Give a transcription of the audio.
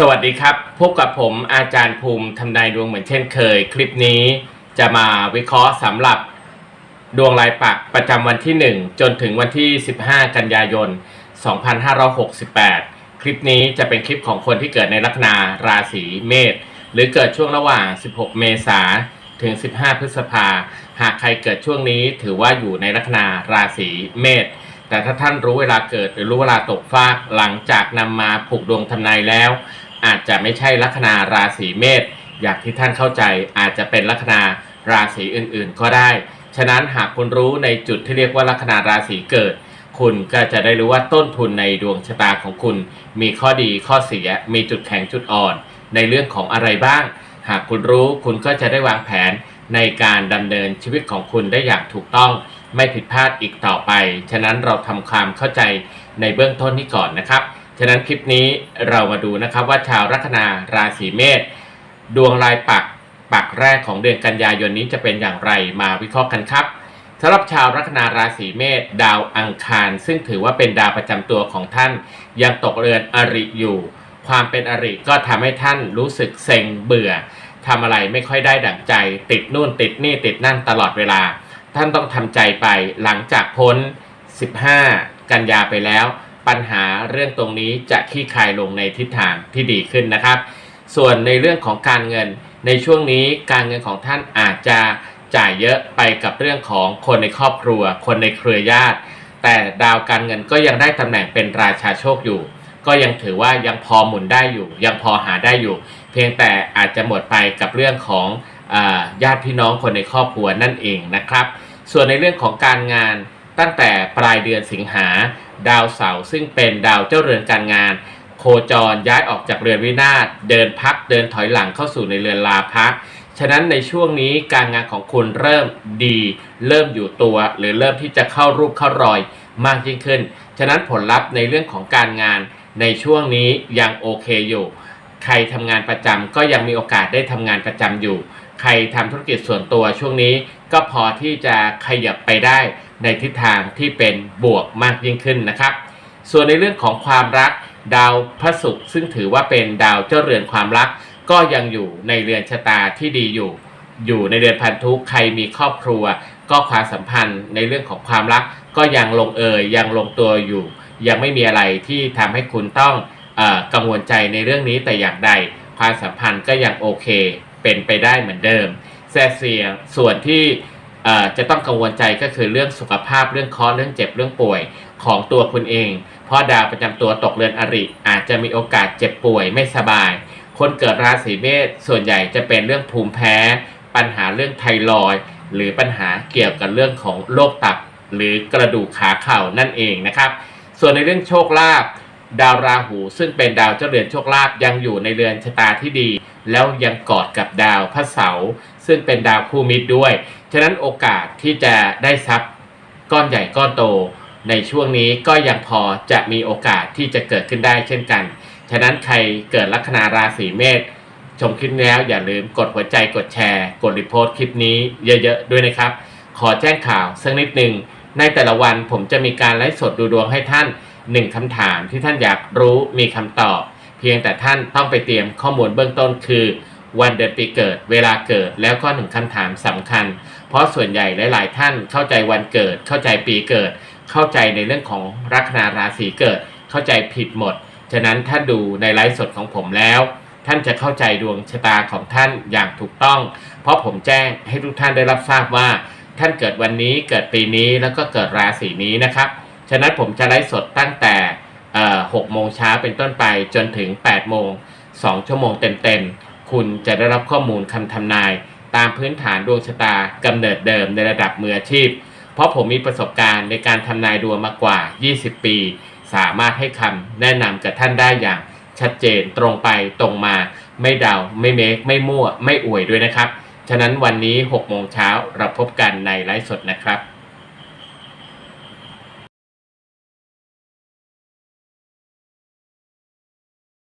สวัสดีครับ พบกับผมอาจารย์ภูมิทำนายดวงเหมือนเช่นเคย คลิปนี้จะมาวิเคราะห์สำหรับดวงรายปักประจำวันที่ 1 จนถึงวันที่ 15 กันยายน 2568 คลิปนี้จะเป็นคลิปของคนที่เกิดในลัคนาราศีเมษหรือเกิดช่วงระหว่าง 16 เมษาถึง 15 พฤษภา หากใครเกิดช่วงนี้ถือว่าอยู่ในลัคนาราศีเมษ แต่ถ้าท่านรู้เวลาเกิดหรือรู้เวลาตกฟากหลังจากนำมาผูกดวงทำนายแล้ว อาจจะไม่ใช่ลัคนาราศีเมษอย่างที่ท่านเข้าใจอาจจะเป็นลัคนาราศีอื่นๆ ก็ได้ ฉะนั้นหากคุณรู้ในจุดที่เรียกว่าลัคนาราศีเกิด คุณก็จะได้รู้ว่าต้นทุนในดวงชะตาของคุณ มีข้อดีข้อเสีย มีจุดแข็งจุดอ่อน ในเรื่องของอะไรบ้าง หากคุณรู้คุณก็จะได้วางแผนในการดำเนินชีวิตของคุณได้อย่างถูกต้อง ไม่ผิดพลาดอีกต่อไป ฉะนั้นเราทำความเข้าใจในเบื้องต้นนี้ก่อนนะครับ ฉะนั้นคลิปนี้เรามาดูนะครับว่าชาวลัคนาราศีเมษดวงรายปักปักแรกของเดือนกันยายนนี้จะเป็นอย่างไรมาวิเคราะห์กันครับสำหรับชาวลัคนาราศีเมษดาวอังคาร ซึ่งถือว่าเป็นดาวประจำตัวของท่าน ยังตกเรือนอริอยู่ ความเป็นอริก็ทำให้ท่านรู้สึกเซ็งเบื่อทำอะไรไม่ค่อยได้ดั่งใจ ติดนู่นติดนี่ติดนั่นตลอดเวลา ท่านต้องทำใจไปหลังจากพ้น 15 กันยาไปแล้ว ปัญหาเรื่องตรงนี้จะคลี่คลายลงในทิศทางที่ดีขึ้นนะครับ ส่วนในเรื่องของการเงินในช่วงนี้การเงินของท่านอาจจะจ่ายเยอะไปกับเรื่องของคนในครอบครัว คนในเครือญาติ แต่ดาวการเงินก็ยังได้ตำแหน่งเป็นราชาโชคอยู่ ก็ยังถือว่ายังพอหมุนได้อยู่ ยังพอหาได้อยู่ เพียงแต่อาจจะหมดไปกับเรื่องของญาติพี่น้องคนในครอบครัวนั่นเองนะครับ ส่วนในเรื่องของการงานตั้งแต่ปลายเดือนสิงหา ดาวเสาร์ซึ่งเป็นดาวเจ้าเรือนการงาน โคจรย้ายออกจากเรือนวินาศเดินพักเดินถอยหลังเข้าสู่ในเรือนลาพัก ฉะนั้นในช่วงนี้การงานของคุณเริ่มดี เริ่มอยู่ตัว หรือเริ่มที่จะเข้ารูปเข้ารอยมากยิ่งขึ้น ฉะนั้นผลลัพธ์ในเรื่องของการงานในช่วงนี้ยังโอเคอยู่ ใครทำงานประจำก็ยังมีโอกาสได้ทำงานประจำอยู่ ใครทำธุรกิจส่วนตัวช่วงนี้ ก็พอที่จะขยับไปได้ในทิศทางที่เป็นบวกมากยิ่งขึ้นนะครับ ส่วนในเรื่องของความรักดาวพระศุกร์ซึ่งถือว่าเป็นดาวเจ้าเรือนความรัก ก็ยังอยู่ในเรือนชะตาที่ดีอยู่ อยู่ในเรือนพันธุใครมีครอบครัว ก็ความสัมพันธ์ในเรื่องของความรัก ก็ยังลงเอยยังลงตัวอยู่ ยังไม่มีอะไรที่ทำให้คุณต้องอกังวลใจในเรื่องนี้แต่อย่างใด ความสัมพันธ์ก็ยังโอเค เป็นไปได้เหมือนเดิม แต่เสียงส่วนที่จะต้องกังวลใจก็คือเรื่องสุขภาพเรื่องคอเรื่องเจ็บเรื่องป่วยของตัวคุณเอง เพราะดาวประจำตัวตกเรือนอริ อาจจะมีโอกาสเจ็บป่วยไม่สบาย คนเกิดราศีเมษส่วนใหญ่จะเป็นเรื่องภูมิแพ้ ปัญหาเรื่องไทรอยหรือปัญหาเกี่ยวกับเรื่องของโรคตับ หรือกระดูกขาเข่านั่นเองนะครับ ส่วนในเรื่องโชคลาภดาวราหูซึ่งเป็นดาวเจ้าเรือนโชคลาภยังอยู่ในเรือนชะตาที่ดี แล้วยังกอดกับดาวพระเสาร์ซึ่งเป็นดาวคู่มิตรด้วย ฉะนั้นโอกาสที่จะได้ทรัพย์ก้อนใหญ่ก้อนโต ในช่วงนี้ก็ยังพอจะมีโอกาสที่จะเกิดขึ้นได้เช่นกัน ฉะนั้นใครเกิดลัคนาราศีเมษชมคลิปแล้วอย่าลืมกดหัวใจกดแชร์ กดรีโพสต์คลิปนี้เยอะๆด้วยนะครับ ขอแจ้งข่าวสักนิดหนึ่งในแต่ละวันผมจะมีการไลฟ์สดดูดวงให้ท่านหนึ่งคำถามที่ท่านอยากรู้มีคำตอบ เพียงแต่ท่านต้องไปเตรียมข้อมูลเบื้องต้นคือวันเดือนปีเกิด เวลาเกิดแล้วก็หนึ่งคำถามสำคัญ เพราะส่วนใหญ่หลาย ๆ ท่านเข้าใจวันเกิด เข้าใจปีเกิด เข้าใจในเรื่องของลัคนาราศีเกิด เข้าใจผิดหมด ฉะนั้นถ้าดูในไลฟ์สดของผมแล้ว ท่านจะเข้าใจดวงชะตาของท่านอย่างถูกต้อง เพราะผมแจ้งให้ทุกท่านได้รับทราบว่า ท่านเกิดวันนี้เกิดปีนี้แล้วก็เกิดราศีนี้นะครับ ฉะนั้นผมจะไลฟ์สดตั้งแต่ หกโมงเช้าเป็นต้นไปจนถึง 8 โมง 2 ชั่วโมงเต็มๆ คุณจะได้รับข้อมูลคำทำนาย ตามพื้นฐานดวงชะตากำเนิดเดิมในระดับมืออาชีพ เพราะผมมีประสบการณ์ในการทำนายดวงมากว่า 20 ปี สามารถให้คำแนะนำกับท่านได้อย่างชัดเจนตรงไปตรงมา ไม่เดา ไม่เมค ไม่มั่ว ไม่อวยด้วยนะครับ ฉะนั้นวันนี้ 6 โมงเช้าเราพบกันในไลฟ์สดนะครับ